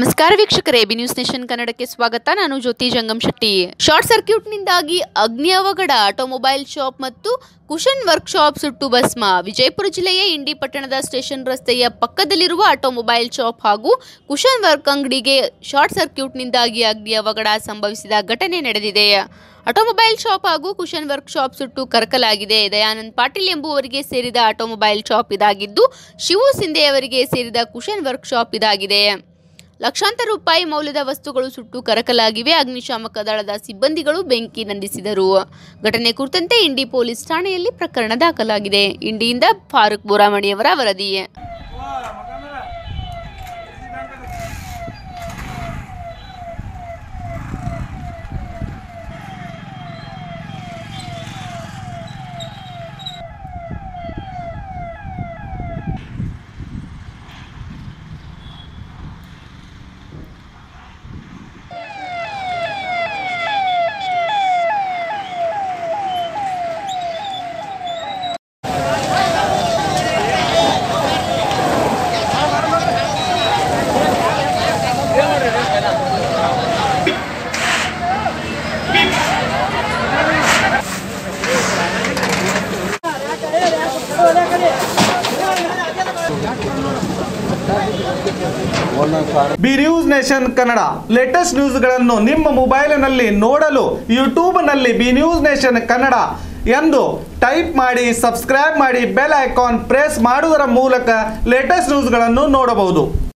ನಮಸ್ಕಾರ ವೀಕ್ಷಕರೇ B news nation ಕನ್ನಡಕ್ಕೆ ಸ್ವಾಗತ. ನಾನು ಜ್ಯೋತಿ ಜಂಗಮ್ ಶೆಟ್ಟಿ. ಶಾರ್ಟ್ ಸರ್ಕ್ಯೂಟ್ನಿಂದಾಗಿ ಅಗ್ನಿ ಅವಘಡ ಆಟೋಮೊಬೈಲ್ ಶಾಪ್ ಮತ್ತು ಕುಶನ್ ವರ್ಕ್ ಶಾಪ್ ಸುಟ್ಟು ಭಸ್ಮ. ವಿಜಯಪುರ ಜಿಲ್ಲೆಯ ಇಂಡಿ ಪಟ್ಟಣದ ಸ್ಟೇಷನ್ ರಸ್ತೆಯ ಪಕ್ಕದಲ್ಲಿರುವ ಆಟೋಮೊಬೈಲ್ ಶಾಪ್ ಹಾಗೂ ಕುಶನ್ ವರ್ಕ್ ಅಂಗಡಿಗೆ ಶಾರ್ಟ್ ಸರ್ಕ್ಯೂಟ್ನಿಂದಾಗಿ ಅಗ್ನಿ ಅವಘಡ ಸಂಭವಿಸಿದ ಘಟನೆ ನಡೆದಿದೆ. ಆಟೋಮೊಬೈಲ್ ಶಾಪ್ ಹಾಗೂ ಕುಶನ್ ವರ್ಕ್ ಶಾಪ್ ಸುಟ್ಟು ಕರಕಲಾಗಿದೆ. ದಯಾನಂದ್ ಪಾಟೀಲ್ ಎಂಬುವರಿಗೆ ಸೇರಿದ ಆಟೋಮೊಬೈಲ್ ಶಾಪ್ ಇದಾಗಿದ್ದು, ಶಿವು ಸಿಂಧೆಯವರಿಗೆ ಸೇರಿದ ಕುಶನ್ ವರ್ಕ್ ಶಾಪ್ ಇದಾಗಿದೆ. ಲಕ್ಷಾಂತರ ರೂಪಾಯಿ ಮೌಲ್ಯದ ವಸ್ತುಗಳು ಸುಟ್ಟು ಕರಕಲಾಗಿವೆ. ಅಗ್ನಿಶಾಮಕ ದಳದ ಸಿಬ್ಬಂದಿಗಳು ಬೆಂಕಿ ನಂದಿಸಿದರು. ಘಟನೆ ಕುರಿತಂತೆ ಇಂಡಿ ಪೊಲೀಸ್ ಠಾಣೆಯಲ್ಲಿ ಪ್ರಕರಣ ದಾಖಲಾಗಿದೆ. ಇಂಡಿಯಿಂದ ಫಾರೂಕ್ ಬುರಾಮಣಿಯವರ ವರದಿ. B news nation Kannada latest ನ್ಯೂಸ್ಗಳನ್ನು ನಿಮ್ಮ ಮೊಬೈಲಿನಲ್ಲಿ ನೋಡಲು ಯೂಟ್ಯೂಬ್ನಲ್ಲಿ ಬಿ ನ್ಯೂಸ್ ನೇಷನ್ ಕನ್ನಡ ಎಂದು ಟೈಪ್ ಮಾಡಿ, ಸಬ್ಸ್ಕ್ರೈಬ್ ಮಾಡಿ, ಬೆಲ್ ಐಕಾನ್ ಪ್ರೆಸ್ ಮಾಡುವುದರ ಮೂಲಕ ಲೇಟೆಸ್ಟ್ ನ್ಯೂಸ್ಗಳನ್ನು ನೋಡಬಹುದು.